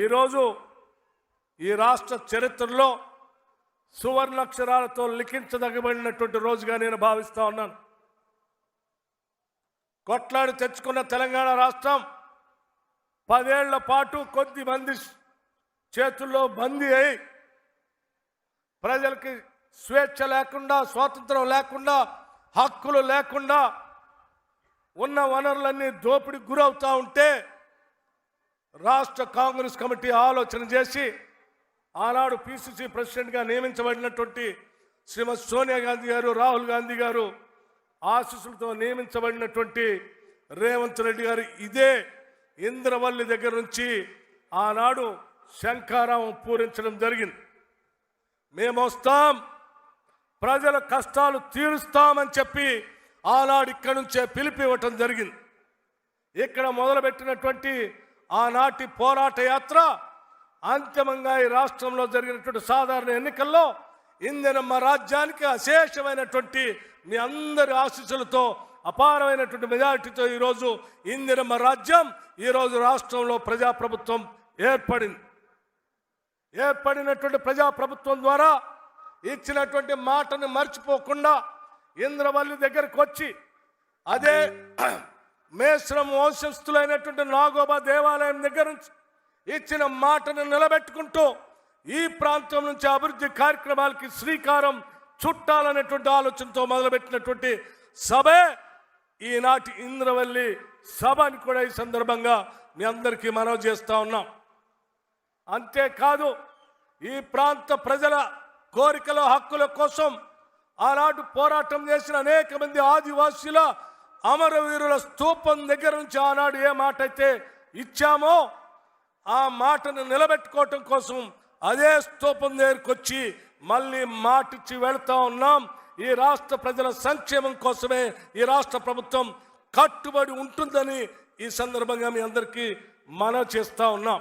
ఈరోజు ఈ రాష్ట్ర చరిత్రలో సువర్ణాక్షరాలతో లిఖించదగబడినటువంటి రోజుగా నేను భావిస్తూ ఉన్నాను. కొట్లాడి తెచ్చుకున్న తెలంగాణ రాష్ట్రం పదేళ్ళ పాటు కొద్ది మంది చేతుల్లో బందీ అయి ప్రజలకి స్వేచ్ఛ లేకుండా స్వాతంత్రం లేకుండా హక్కులు లేకుండా ఉన్న వనరులన్నీ దోపిడీకి గురవుతూ ఉంటే రాష్ట్ర కాంగ్రెస్ కమిటీ ఆలోచన చేసి ఆనాడు పిసిసి ప్రెసిడెంట్గా నియమించబడినటువంటి శ్రీమతి సోనియా గాంధీ గారు రాహుల్ గాంధీ గారు ఆశీస్సులతో నియమించబడినటువంటి రేవంత్ రెడ్డి గారు ఇదే ఇంద్రవల్లి దగ్గర నుంచి ఆనాడు శంఖారావం పూరించడం జరిగింది. మేము వస్తాం ప్రజల కష్టాలు తీరుస్తామని చెప్పి ఆనాడు ఇక్కడి నుంచే పిలిపి ఇవ్వటం జరిగింది. ఇక్కడ మొదలుపెట్టినటువంటి ఆనాటి పోరాట యాత్ర అంతిమంగా ఈ రాష్ట్రంలో జరిగినటువంటి సాధారణ ఎన్నికల్లో ఇందినమ్మ రాజ్యానికి అశేషమైనటువంటి మీ అందరి ఆశీస్సులతో అపారమైనటువంటి మెజారిటీతో ఈరోజు ఇందిరమ్మ రాజ్యం ఈరోజు రాష్ట్రంలో ప్రజాప్రభుత్వం ఏర్పడింది. ఏర్పడినటువంటి ప్రజాప్రభుత్వం ద్వారా ఇచ్చినటువంటి మాటను మర్చిపోకుండా ఇంద్రవల్లి దగ్గరకు వచ్చి అదే మేశ్రం వంశస్థులైనటువంటి నాగోబా దేవాలయం దగ్గర నుంచి ఇచ్చిన మాటను నిలబెట్టుకుంటూ ఈ ప్రాంతం నుంచి అభివృద్ధి కార్యక్రమాలకి శ్రీకారం చుట్టాలనేటువంటి ఆలోచనతో మొదలుపెట్టినటువంటి సభే ఈనాటి ఇంద్రవల్లి సభ అని కూడా ఈ సందర్భంగా మీ అందరికీ మనవి చేస్తూ ఉన్నాం. అంతేకాదు ఈ ప్రాంత ప్రజల కోరికల హక్కుల కోసం ఆనాడు పోరాటం చేసిన అనేక మంది ఆదివాసీల అమరవీరుల స్తూపం దగ్గర నుంచి ఆనాడు ఏ మాట అయితే ఇచ్చామో ఆ మాటను నిలబెట్టుకోవటం కోసం అదే స్తూపం దగ్గరికి వచ్చి మళ్ళీ మాటిచ్చి వెళ్తా ఉన్నాం. ఈ రాష్ట్ర ప్రజల సంక్షేమం కోసమే ఈ రాష్ట్ర ప్రభుత్వం కట్టుబడి ఉంటుందని ఈ సందర్భంగా మీ అందరికీ మనవి చేస్తూ ఉన్నాం.